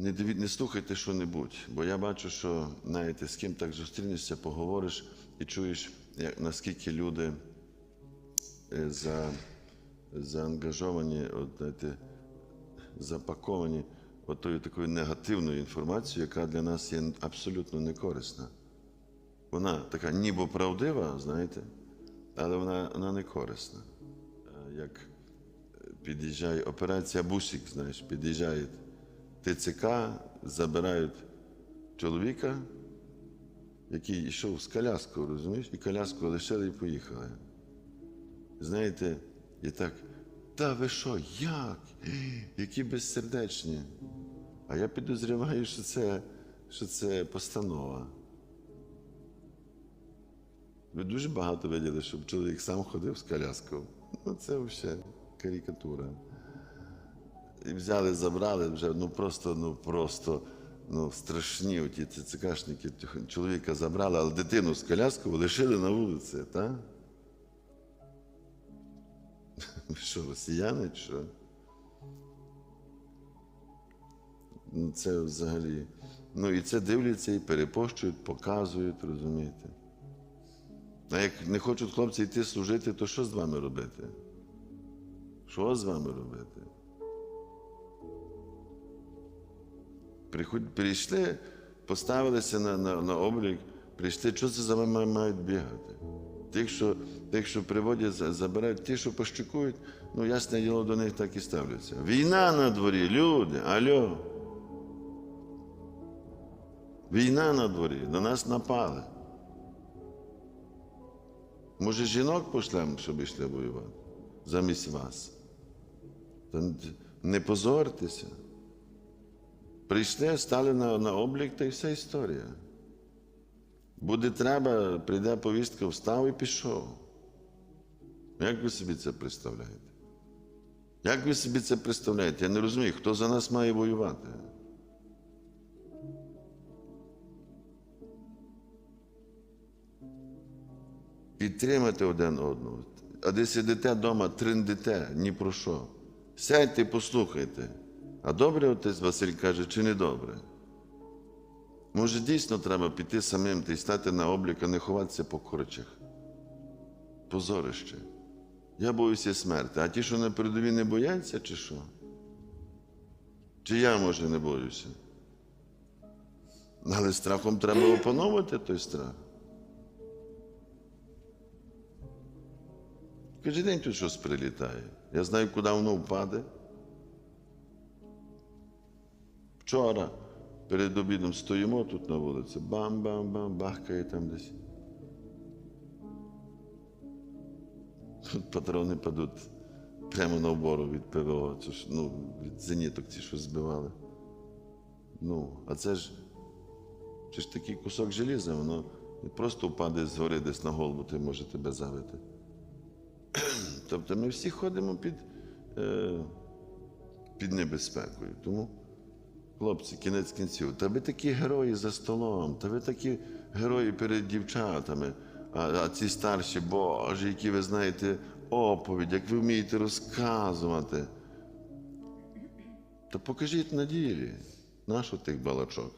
не, не слухайте що-небудь, бо я бачу, що знаєте, з ким так зустрінешся, поговориш і чуєш, як, наскільки люди е, за, заангажовані, от, знаєте, запаковані отою такою негативною інформацією, яка для нас є абсолютно некорисна. Вона така ніби правдива, знаєте, але вона, вона не корисна. Е, Як е, під'їжджає операція Бусік, знаєш, під'їжджає ТЦК, забирають чоловіка, який йшов з коляскою, розумієш, і коляску лишили і поїхали. Знаєте, і так, та ви що, як? Які безсердечні. А я підозрюваю, що це, що це постанова. Ви дуже багато виділи, щоб чоловік сам ходив з коляскою. Ну, це взагалі карикатура. Взяли, забрали вже, ну просто, ну просто, ну страшні оті ЦЦКшники. Чоловіка забрали, але дитину з коляскою лишили на вулиці, так? Що, росіяни, чи що? Ну, це взагалі. Ну і це дивляться і перепощують, показують, розумієте. А як не хочуть хлопці йти служити, то що з вами робити? Що з вами робити? Прийшли, поставилися на, на, на облік, прийшли, що це за вами мають бігати? Тих, що, тих, що приводять, забирають, ті, що пощикують, ну ясне діло до них так і ставляться. Війна на дворі, люди, альо. Війна на дворі, на нас напали. Може, жінок пошлемо, щоб йшли воювати замість вас. Не позорьтеся. Прийшли, стали на, на облік, та й вся історія. Буде треба, прийде повістка, встав і пішов. Як ви собі це представляєте? Як ви собі це представляєте? Я не розумію, хто за нас має воювати? Підтримати один одного. А де сидите вдома, триндите, ні про що. Сядьте, і послухайте. А добре отець Василь каже, чи не добре? Може, дійсно треба піти самим та й стати на облік, а не ховатися по корчах. Позорище. Я боюся смерти. А ті, що на передовій не бояться, чи що? Чи я, може, не боюся? Але страхом треба опановувати той страх. Кожен день тут щось прилітає. Я знаю, куди воно впаде. Вчора перед обідом стоїмо тут на вулиці, бам-бам-бам, бахкає там десь. Тут патрони падуть прямо на обору від ПВО, це ж, ну, від зеніток ці що збивали. Ну, а це ж, це ж такий кусок желіза, воно не просто впаде згори десь на голову, ти може тебе завити. Тобто ми всі ходимо під, е, під небезпекою. Тому, хлопці, кінець кінців, та ви такі герої за столом, та ви такі герої перед дівчатами, а, а ці старші, Боже, які ви знаєте оповідь, як ви вмієте розказувати. То покажіть на ділі, нашу тих балачок.